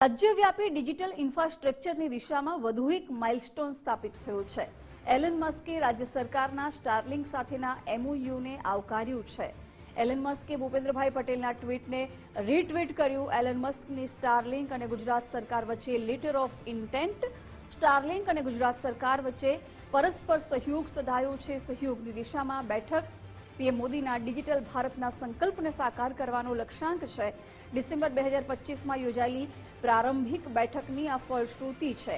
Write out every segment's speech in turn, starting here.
રાજ્યવ્યાપી ડિજિટલ ઇન્ફ્રાસ્ટ્રક્ચરની દિશામાં વધુ એક માઇલસ્ટોન સ્થાપિત થયો છે. એલન મસ્કે રાજ્ય સરકારના સ્ટારલિંક સાથેના એમઓયુને આવકાર્યું છે. એલન મસ્કે ભૂપેન્દ્રભાઈ પટેલના ટ્વીટને રીટ્વીટ કર્યું. એલન મસ્કની સ્ટારલિંક અને ગુજરાત સરકાર વચ્ચે લેટર ઓફ ઇન્ટેન્ટ સ્ટારલિંક અને ગુજરાત સરકાર વચ્ચે પરસ્પર સહયોગ સધાયો છે. સહયોગની દિશામાં બેઠક પીએમ મોદીના ડિજિટલ ભારતના સંકલ્પને સાકાર કરવાનો લક્ષ્યાંક છે. ડિસેમ્બર બે હજાર પચીસમાં યોજાયેલી પ્રારંભિક બેઠકની આ ફળશ્રુતિ છે.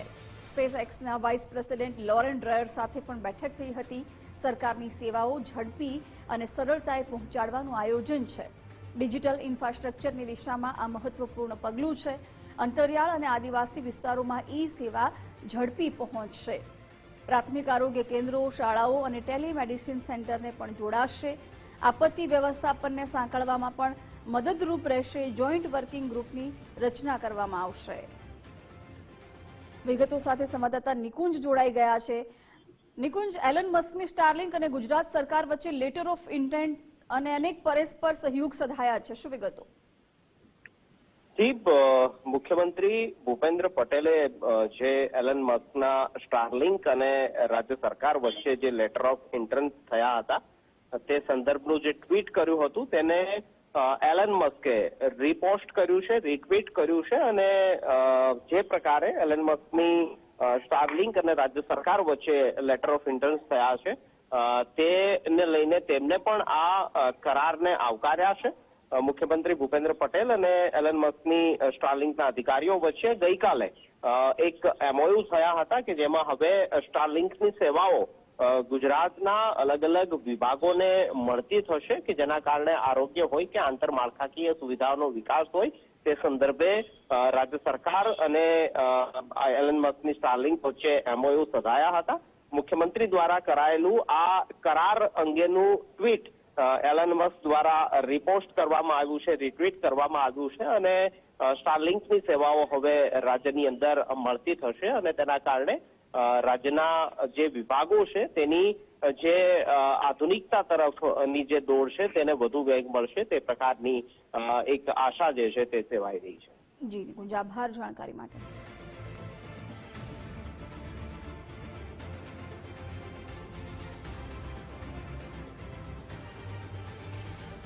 સ્પેસ એક્સના વાઇસ પ્રેસિડેન્ટ લોરેન ડ્રાયર સાથે પણ બેઠક થઈ હતી. સરકારની સેવાઓ ઝડપી અને સરળતાએ પહોંચાડવાનું આયોજન છે. ડિજિટલ ઇન્ફ્રાસ્ટ્રક્ચરની દિશામાં આ મહત્વપૂર્ણ પગલું છે. અંતરિયાળ અને આદિવાસી વિસ્તારોમાં ઈ સેવા ઝડપી પહોંચશે. પ્રાથમિક આરોગ્ય કેન્દ્રો, શાળાઓ અને ટેલિમેડિસિન સેન્ટરને પણ જોડાશે. આપત્તિ વ્યવસ્થાપનને સાંકળવામાં પણ મદદરૂપ રહેશે. જોઈન્ટ વર્કિંગ ગ્રુપની રચના કરવામાં આવશે. વિગતો સાથે સંવાદદાતા નિકુંજ જોડાઈ ગયા છે. નિકુંજ, એલન મસ્કની સ્ટારલિંક અને ગુજરાત સરકાર વચ્ચે લેટર ઓફ ઇન્ટેન્ટ અને અનેક પરસ્પર સહયોગ સધાયા છે. શું વિગતો? જી મુખ્યમંત્રી ભૂપેન્દ્ર પટેલે જે એલન મસ્કના સ્ટારલિંક અને રાજ્ય સરકાર વચ્ચે જે લેટર ઓફ ઇન્ટરન્સ થયા હતા, તે સંદર્ભનું જે ટ્વીટ કર્યું હતું, તેને એલન મસ્કે રીપોસ્ટ કર્યું છે, રીટ્વીટ કર્યું છે અને જે પ્રકારે એલન મસ્કની સ્ટારલિંક અને રાજ્ય સરકાર વચ્ચે લેટર ઓફ ઇન્ટરન્સ થયા છે તેને લઈને તેમને પણ આ કરારને આવકાર્યા છે. મુખ્યમંત્રી ભૂપેન્દ્ર પટેલ અને એલન મસ્કની સ્ટારલિંકના અધિકારીઓ વચ્ચે ગઈકાલે એક એમઓયુ થયા હતા કે જેમાં હવે સ્ટારલિંકની સેવાઓ ગુજરાતના અલગ અલગ વિભાગોને મળતી થશે કે જેના કારણે આરોગ્ય હોય કે આંતરમાળખાકીય સુવિધાઓનો વિકાસ હોય તે સંદર્ભે રાજ્ય સરકાર અને એલન મસ્કની સ્ટારલિંક વચ્ચે એમઓયુ સધાયા હતા. મુખ્યમંત્રી દ્વારા કરાયેલું આ કરાર અંગેનું ટ્વીટ એલન મસ્ક દ્વારા રિપોસ્ટ કરવામાં આવ્યું છે, રિટ્વીટ કરવામાં આવ્યું છે અને સ્ટારલિંકની સેવાઓ હવે રાજ્યની અંદર મળતી થશે અને તેના કારણે રાજ્યના જે વિભાગો છે તેની જે આધુનિકતા તરફની જે દોડ છે તેને વધુ વેગ મળશે તે પ્રકારની એક આશા જે છે તે સેવાઈ રહી છે. જી જાણકારી માટે.